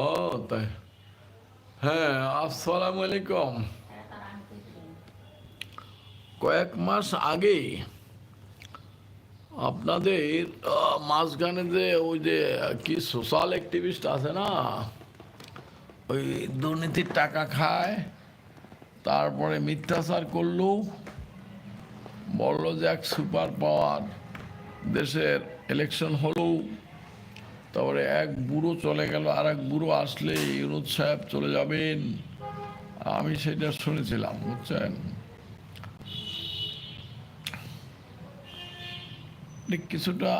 ও তাই। হ্যাঁ আসসালামু আলাইকুম। কয়েক মাস আগে আপনাদের মাঝখানে যে ওই যে কি সোশ্যাল অ্যাক্টিভিস্ট আছে না, ওই দুর্নীতির টাকা খায়, তারপরে মিথ্যাচার করল, বলল যে এক সুপার পাওয়ার দেশের ইলেকশন হলো তারপরে এক বুড়ো চলে গেল আর এক বুড়ো আসলে ইউনুদ সাহেব চলে যাবেন। আমি সেটা শুনেছিলাম, বুঝছেন? কিছুটা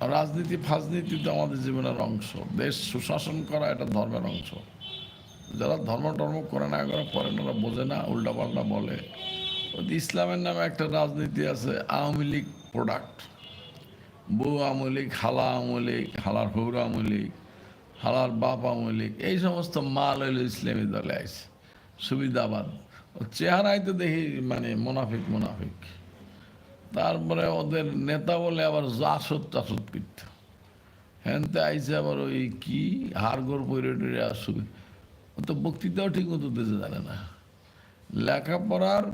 রাজনীতি ফাজনীতি তো আমাদের জীবনের অংশ। দেশ সুশাসন করা এটা ধর্মের অংশ। যারা ধর্ম টর্ম করে না করে পরে ওরা বোঝে না, উল্টাপাল্টা বলে। ইসলামের নামে একটা রাজনীতি আছে, আওয়ামী লীগ প্রোডাক্ট বউ আমলিক হালা আমলিক হালার হৌর আমলিক হালার বাপ আওয়ামী লীগ এই সমস্ত মাল হইল ইসলামী দলে আছে সুবিধাবাদ। ও চেহারায় তো দেখি মানে মুনাফিক মুনাফিক। তারপরে ওদের নেতা বলে আবার জাসদ টাসদ করত হ্যানতে আইসে আবার ওই কি? হাড়গোড় পরে আসুক ও তো বক্তৃতাও ঠিক মতো দিতে জানে না। লেখাপড়ার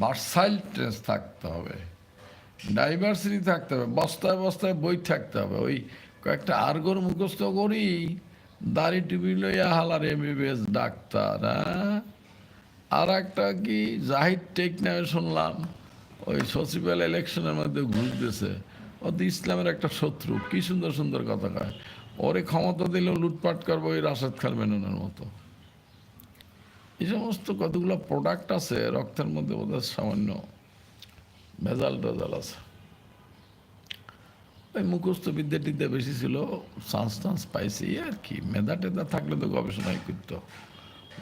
ভার্সাইল ট্রেস থাকতে হবে। ডাইভার্সিটি থাকতে হবে, বস্তায় বস্তায় বই থাকতে হবে। ওই কয়েকটা আর্গর মুখস্থ করি, দাড়ি টুপি লইয়া হালার এমবিবিএস ডাক্তার আর একটা কি, জাহিদ টেক নামে শুনলাম, ওই সচিবাল ইলেকশনের মধ্যে ঘুষ দিয়েছে ও তো ইসলামের একটা শত্রু, কি সুন্দর সুন্দর কথা কয়। ওরে ক্ষমতা দিলেও লুটপাট করব ওই রাশেদ খান মেননের মতো। এই সমস্ত কতগুলো প্রোডাক্ট আছে, রক্তের মধ্যে বোধহয় সামান্য। ভেজাল টেজাল আছে। ওই মুখস্থ বিদ্যা টিদ্যা বেশি ছিল চান্স টান্স পাইছি, আর কি। মেধা টেধা থাকলে তো গবেষণাই করত।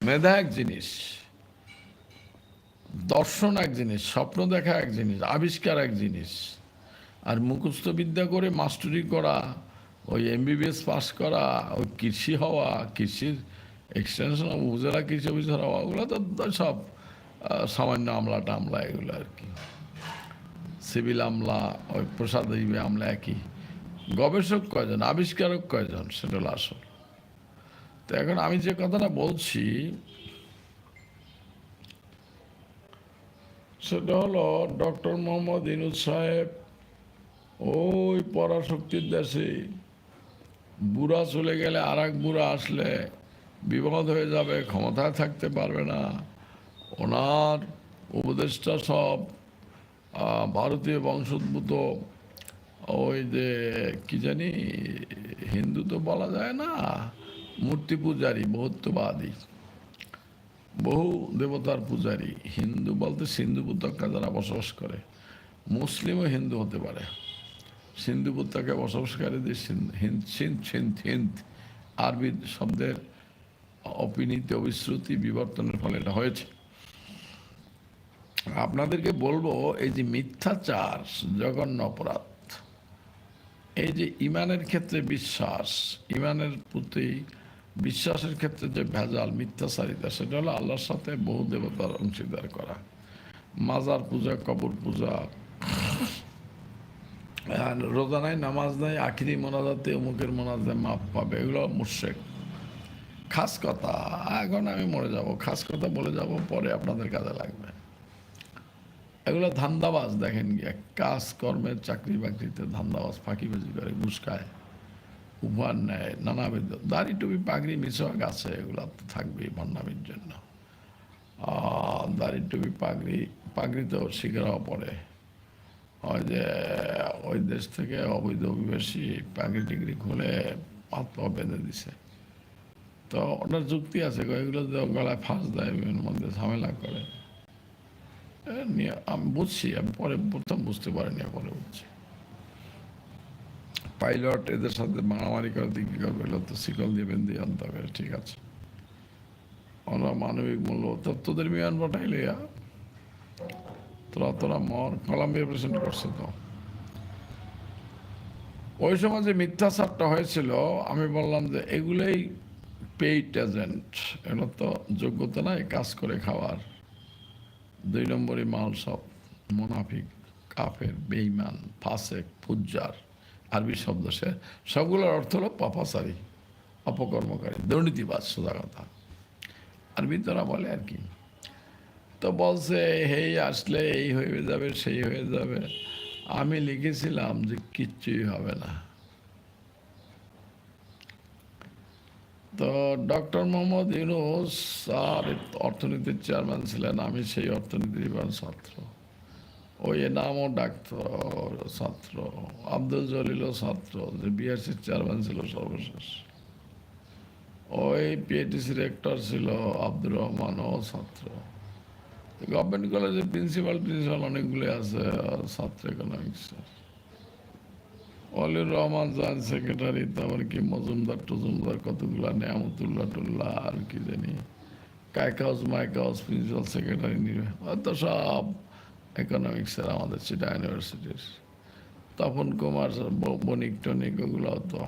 মেধা এক জিনিস, দর্শন এক জিনিস, স্বপ্ন দেখা এক জিনিস, আবিষ্কার এক জিনিস। আর মুখস্থ বিদ্যা করে মাস্টারি করা, ওই এমবিবিএস পাস করা, ওই কৃষি হওয়া, কৃষির এক্সটেনশন উপজেলা কৃষি অফিসার হওয়া, ওগুলো তো সব সামান্য আমলা টামলা এগুলো আর কি। সিভিল আমলা, ওই প্রসাদী আমলা একই। গবেষক কয়জন, আবিষ্কারক কয়জন, সেটা হলো আসল। তো এখন আমি যে কথাটা বলছি, সেটা হলো ডক্টর মোহাম্মদ ইনুজ সাহেব ওই পরাশক্তির দেশে বুড়া চলে গেলে আর এক বুড়া আসলে বিপদ হয়ে যাবে, ক্ষমতায় থাকতে পারবে না। ওনার উপদেষ্টা সব ভারতীয় বংশোদ্ভূত ওই যে, কি জানি, হিন্দু তো বলা যায় না, মূর্তি পূজারী, বহুত্ববাদী, বহু দেবতার পূজারী। হিন্দু বলতে সিন্ধু উপত্যকা যারা বসবাস করে, মুসলিমও হিন্দু হতে পারে। সিন্ধু উপত্যকায় বসবাসকারীদের হিন্দ, আরবি শব্দের অপিনীতি অবিশ্রুতি বিবর্তনের ফলে এটা হয়েছে। আপনাদেরকে বলব, এই যে মিথ্যাচার, জঘন্য অপরাধ, এই যে ইমানের ক্ষেত্রে বিশ্বাস, ইমানের প্রতি বিশ্বাসের ক্ষেত্রে যে ভেজাল, মিথ্যাচারিতা, সেটা হলো আল্লাহর সাথে বহু দেবতার অংশীদার করা। মাজার পূজা, কবর পূজা রোজা নাই, নামাজ নাই, আখিরি মোনাজাতে, অমুকের মোনাজাতে মাপ পাবে, এগুলো মুর্শেক খাস কথা, এখন আমি মরে যাব, খাস কথা বলে যাব, পরে আপনাদের কাজে লাগবে। এগুলো ধান্দাবাজ দেখেন গিয়ে। কাজ কর্মের চাকরি বাকরিতে ধান্দাবাজ, ফাঁকিবাজি করে খায় উপহার নেয়, নানাবিধ। দাড়ি টুপি পাগড়ি মিশক আছে, এগুলো তো থাকবেই ভণ্ডামির জন্য। দাড়ি টুপি পাগড়ি, পাগড়িতেও শিখেরাও পড়ে। ওই যে, ওই দেশ থেকে অবৈধ অভিবাসী পাগড়ি টিগড়ি খুলে পা বেঁধে দিছে। তো ওটার যুক্তি আছে এগুলো গলায় ফাঁস দেয়, বিভিন্ন মধ্যে ঝামেলা করে। আমি বুঝছি, আমি পরে প্রথম বুঝতে পারিনি পরে বুঝছি। পাইলট এদের সাথে মারামারি করে দিয়ে কী করবে তো, শিকল দিয়ে বেঁধে আনতে হবে, ঠিক আছে। ওরা মানবিক মূল্য তোদের বিমান পাঠাইলে তোরা তোরা মর, কলাম্বিয়া প্রেসেন্ট করছে তো। ওই সময় যে মিথ্যাচারটা হয়েছিল, আমি বললাম যে, এগুলোই পেইড এজেন্ট এগুলো তো যোগ্যতা নাই, কাজ করে খাওয়ার। দুই নম্বরই মাল সব মোনাফিক, কাফের বেইমান ফাসেক, ফুজ্জার, আরবি শব্দ সে, সবগুলোর অর্থ হলো পাপাচারী, অপকর্মকারী, দুর্নীতিবাজ সোজা কথা আরবি তারা বলে আর কি। তো বলছে, হেই, আসলে এই হয়ে যাবে, সেই হয়ে যাবে। আমি লিখেছিলাম যে কিচ্ছুই হবে না। তো ডক্টর মোহাম্মদ ইউনুস আর অর্থনীতির চেয়ারম্যান ছিলেন, আমি সেই অর্থনীতির বিভাগ ছাত্র। ওই নামও ডাক্তার ছাত্র, আব্দুল জলিলও ছাত্র, যে বিআরসির চেয়ারম্যান ছিল সর্বশেষ। ওই পিএটিসি রেক্টর ছিল আব্দুর রহমানও ছাত্র। গভর্নমেন্ট কলেজের প্রিন্সিপাল প্রিন্সিপাল অনেকগুলো আছে ছাত্র ইকোনমিক্সের অলিউর রহমান জয়েন্ট সেক্রেটারি তারপর কি মজুমদার টজুমদার কতগুলা নেয়ামতুল্লাহ টুল্লাহ আর কি জানি। কাইকাউস মাইকাউস প্রিন্সিপাল সেক্রেটারি নিবে তো সব ইকোনমিক্সের আমাদের চিটা ইউনিভার্সিটির তপন কুমার বণিক টনিক ওগুলো তো।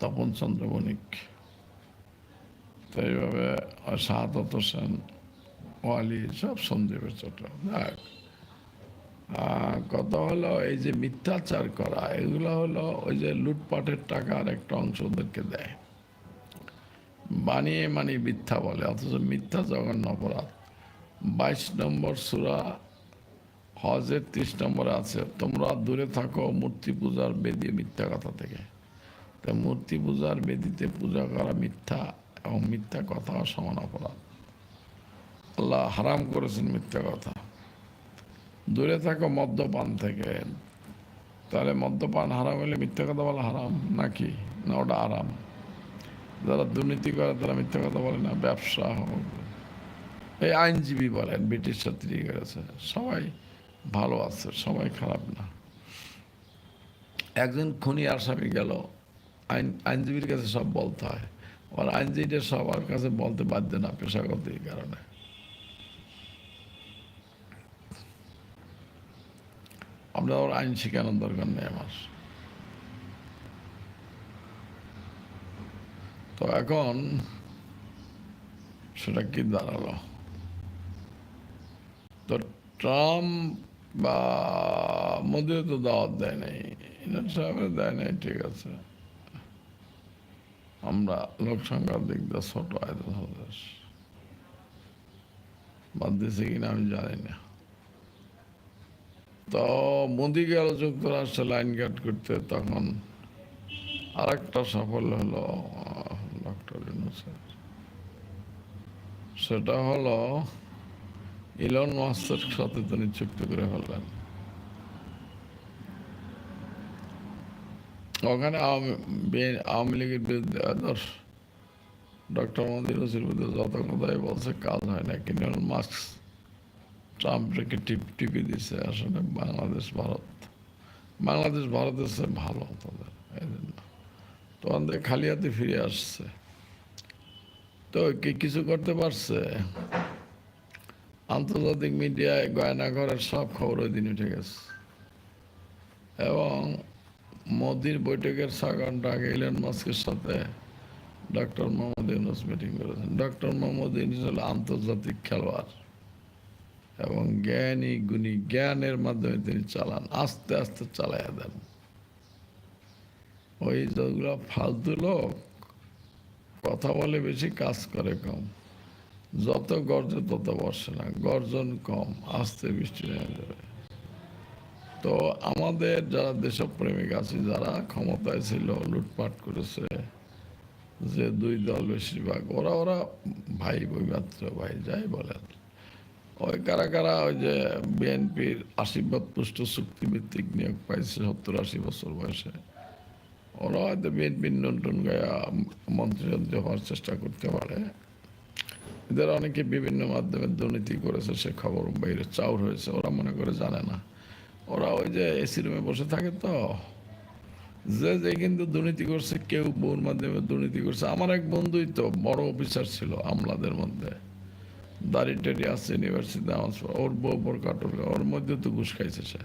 তপন চন্দ্র বণিক। তো এইভাবে শাহাদত হোসেন ওয়ালি সব সন্দীপের আহ, কথা হলো এই যে মিথ্যাচার করা, এগুলো হলো ওই যে লুটপাটের টাকার একটা অংশ ওদেরকে দেয়। বানিয়ে মানে মিথ্যা বলে, অথচ মিথ্যা জঘন্য অপরাধ। বাইশ নম্বর সুরা হজের ত্রিশ নম্বরে আছে, তোমরা দূরে থাকো মূর্তি পূজার বেদি মিথ্যা কথা থেকে। তো মূর্তি পূজার বেদিতে পূজা করা মিথ্যা এবং মিথ্যা কথা সমান অপরাধ। আল্লাহ হারাম করেছেন মিথ্যা কথা। দূরে থাকো, মদ্যপান থেকে। তাহলে মদ্যপান হারাম হলে মিথ্যা কথা বলা হারাম নাকি? না, ওটা আরাম। যারা দুর্নীতি করে, তারা মিথ্যা কথা বলে না, ব্যবসা হোক। এই আইনজীবী বলেন, ব্রিটিশ ছাত্রী করেছে। সবাই ভালো আছে, সবাই খারাপ না। একজন খুনি আসামি গেল। আইন, আইনজীবীর কাছে সব বলতে হয়। আর আইনজীবীদের সবার কাছে বলতে বাধ্য না পেশাগত কারণে। আমরা ওর আইন শেখানোর দরকার নেই আমার। তো এখন সেটা কি দাঁড়াল? তো ট্রাম্প বা মোদিও তো দাওয়াত দেয় নাই ইনার সাহেবের দেয় নাই, ঠিক আছে। আমরা লোক সংখ্যার দিক দিয়ে ছোট আয়তন দেশ বাদ দিয়েছে কিনা আমি জানি না। তো মোদি গেল যুক্তরাষ্ট্রে লাইন গার্ড করতে তখন আর একটা সাফল্য হলো ডক্টর ইউনুসের। সেটা হলো ইলন মাস্কের সাথে তিনি চুক্তি করে ফেললেন। ওখানে আওয়ামী লীগের বিরুদ্ধে আদর্শ ডক্টর মোদী রসির বিরুদ্ধে যত কথাই বলছে, কাজ হয় না, কিন্তু মাস্ক ট্রাম্পকে টিপ টিপি দিছে, আসলে বাংলাদেশ ভারত। বাংলাদেশ ভারতের চেয়ে ভালো তাদের, এই জন্য। তো আমাদের খালি হাতে ফিরে আসছে। তো কি কিছু করতে পারছে? আন্তর্জাতিক মিডিয়ায় গয়না ঘরের সব খবর ওই দিন উঠে গেছে। এবং মোদির বৈঠকের ছ ঘণ্টা আগে ইলন মাস্কের সাথে ডক্টর মোহাম্মদ ইউনুস মিটিং করেছেন। ডক্টর মোহাম্মদ ইউনুস হল আন্তর্জাতিক খেলোয়াড়। এবং জ্ঞানী গুণী জ্ঞানের মাধ্যমে তিনি চালান, আস্তে আস্তে চালাইয়া দেন। ওই যেগুলো ফালতু লোক কথা বলে বেশি কাজ করে কম। যত গর্জে তত বসে না, গর্জন কম, আস্তে বৃষ্টি নেমে যাবে তো আমাদের যারা দেশপ্রেমিক আছে, যারা ক্ষমতায় ছিল, লুটপাট করেছে, যে দুই দল বেশিরভাগ, ওরা ওরা ভাই বৈমাত্র ভাই, যাই বলেন। ওই কারা কারা ওই যে বিএনপির আশীর্বাদ পুষ্ট চুক্তিভিত্তিক নিয়োগ পাইছে সত্তর আশি বছর বয়সে, ওরা হয়তো বিএনপির নতুন গায়া মন্ত্রী হওয়ার চেষ্টা করতে পারে। এদের অনেকে বিভিন্ন মাধ্যমে দুর্নীতি করেছে, সে খবর বাইরে চাউর হয়েছে, ওরা মনে করে জানে না। ওরা ওই যে এসি রুমে বসে থাকে তো। যে যে কিন্তু দুর্নীতি করছে, কেউ বউর মাধ্যমে দুর্নীতি করছে। আমার এক বন্ধুই তো বড় অফিসার ছিল আমলাদের মধ্যে। দাড়ি টাড়ি আছে ইউনিভার্সিটি আমার ওর বউ বড় কাটল ওর মধ্যে তো ঘুষ খাইছে সে।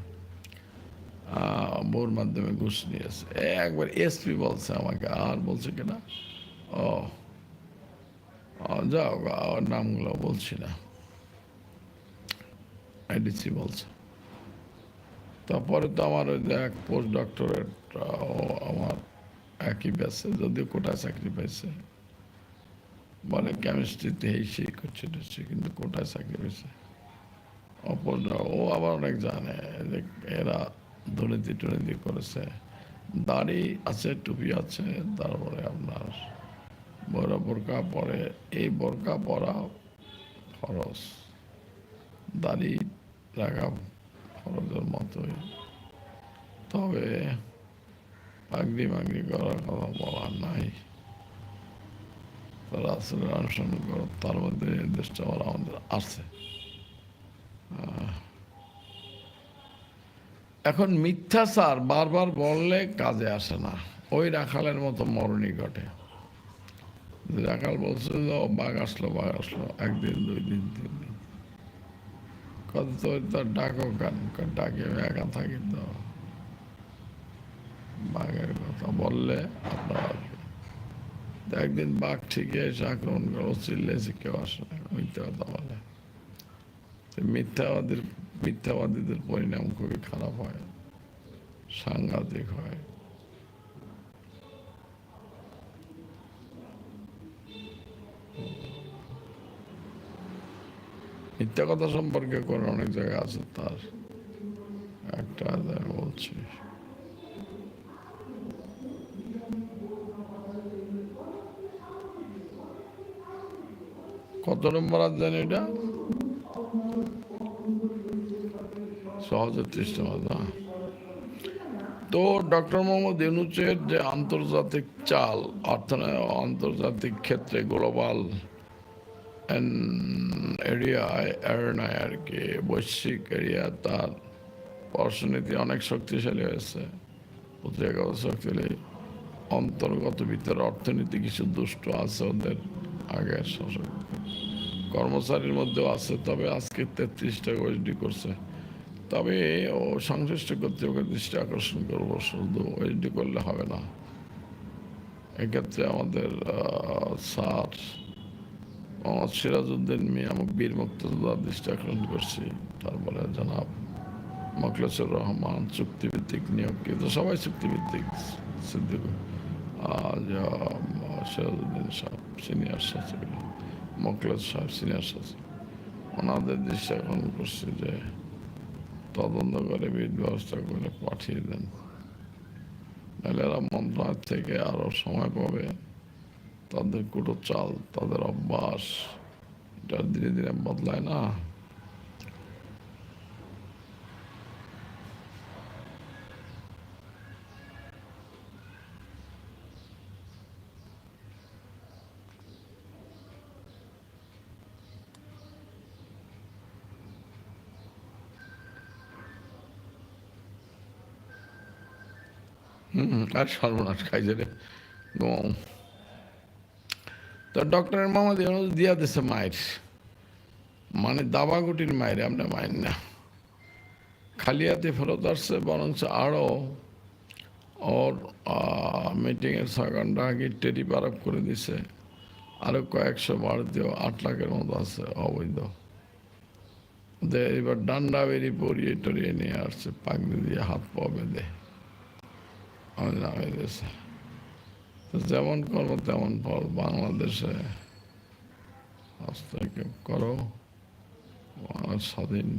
বউর মাধ্যমে ঘুষ নিয়েছে। একবার এসপি বলছে আমাকে, আর বলছে কিনা ও যাও ওর নামগুলো বলছি না। এডিসি বলছে। তারপরে তো আমার ওই যে এক পোস্ট ডক্টরেট আমার একই ব্যাসে যদিও কোটা চাকরি পাইছে। বলে কেমিস্ট্রিতে এই সেই করছে টরছে, কিন্তু কোটায় চাকরি পেয়েছে? অপর ও আবার অনেক জানে যে এরা দুর্নীতি টুর্নীতি করেছে। দাড়ি আছে টুপি আছে তারপরে আপনার বড় বোরকা পরে এই বোরকা পরা খরচ। দাড়ি রাখা খরচের মতোই। তবে পাগড়ি মাগড়ি করার কথা বলার নাই। তারা আসলে অনুসরণ করো তার মধ্যে নির্দিষ্ট আবার আমাদের আহ, এখন মিথ্যাচার বারবার বললে কাজে আসে না। ওই রাখালের মতো মরণই ঘটে। রাখাল বলছে যে বাঘ আসলো বাঘ আসলো একদিন দুই দিন তিন দিন। কত তো ডাকো গান ডাকে একা থাকি তো? বাঘের কথা বললে আপনার একদিন বাঘ ঠিকই এসে আক্রমণ করো চিল্লেছে কেউ আসে না, মিথ্যা কথা বলে। মিথ্যাবাদীর, মিথ্যাবাদীদের পরিণাম খুবই খারাপ হয়, সাংঘাতিক হয়। মিথ্যা কথা সম্পর্কে করে অনেক জায়গায় আছে তার। একটা বলছি। কত নম্বর আছেন এটা? সহজে তো ডক্টর মোহাম্মদ ইউনুসের যে আন্তর্জাতিক চাল অর্থনৈতিক আন্তর্জাতিক ক্ষেত্রে গ্লোবাল এরিয়ায় এরিনায় আর কি, বৈশ্বিক এরিয়া, তার অর্থনীতি অনেক শক্তিশালী হয়েছে। পত্রিকাগত শক্তিশালী। অন্তর্গত ভিতরে অর্থনীতি কিছু দুষ্ট আছে ওদের। আগের শাসক কর্মচারীর মধ্যেও আছে, তবে আজকে তেত্রিশটা ওএসডি করছে। তবে ও সংশ্লিষ্ট কর্তৃপক্ষের দৃষ্টি আকর্ষণ করব, শুধু ওএসডি করলে হবে না। এক্ষেত্রে আমাদের স্যার মোহাম্মদ সিরাজউদ্দিন মিয়া বীর মুক্তদার দৃষ্টি আকর্ষণ করছি। তারপরে জনাব মখলেসুর রহমান, চুক্তিভিত্তিক নিয়োগ কিন্তু সবাই চুক্তিভিত্তিক সিদ্দিক। সাহেব সিনিয়র সচিব মখলেস সাহেব সিনিয়র সচিব ওনাদের দৃষ্টি এখন করছি যে তদন্ত করে বিধ ব্যবস্থা করে পাঠিয়ে দেন নাহলে এরা মন্ত্রণালয় থেকে আরও সময় পাবে তাদের কুটো চাল তাদের অভ্যাস এটা ধীরে ধীরে বদলায় না হুম, আর সর্বনাশ খাইছে রে। তো ডক্টরের ইউনুস দিয়া দিছে মায়ের। মানে দাবাগুটির মায়ের, আমরা মায়ের না। খালি হাতে ফেরত আসছে, বরঞ্চ আরও ওর মিটিংয়ের ছয় ঘণ্টা আগে টেরি পারক করে দিছে। আরও কয়েকশো ভারতীয় আট লাখের মতো আছে, অবৈধ। এবার ডান্ডা বেরিয়ে পরিয়ে টরিয়ে নিয়ে আসছে, পাগড়ি দিয়ে হাত পা বেঁধে। আমাদের নামে দিয়েছে তো যেমন করো, তেমন ফল বাংলাদেশে হস্তক্ষেপ করো। বাংলার স্বাধীন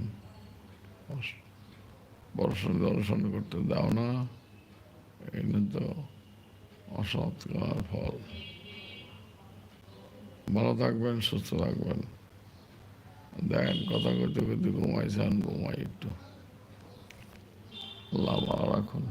বর্ষণ দর্শন করতে দাও না। এখানে তো অসৎ করার ফল। ভালো থাকবেন, সুস্থ থাকবেন। দেখেন, কথা করতে করতে ঘুমাইছেন, ঘুমাই একটু। ভালো রাখুন।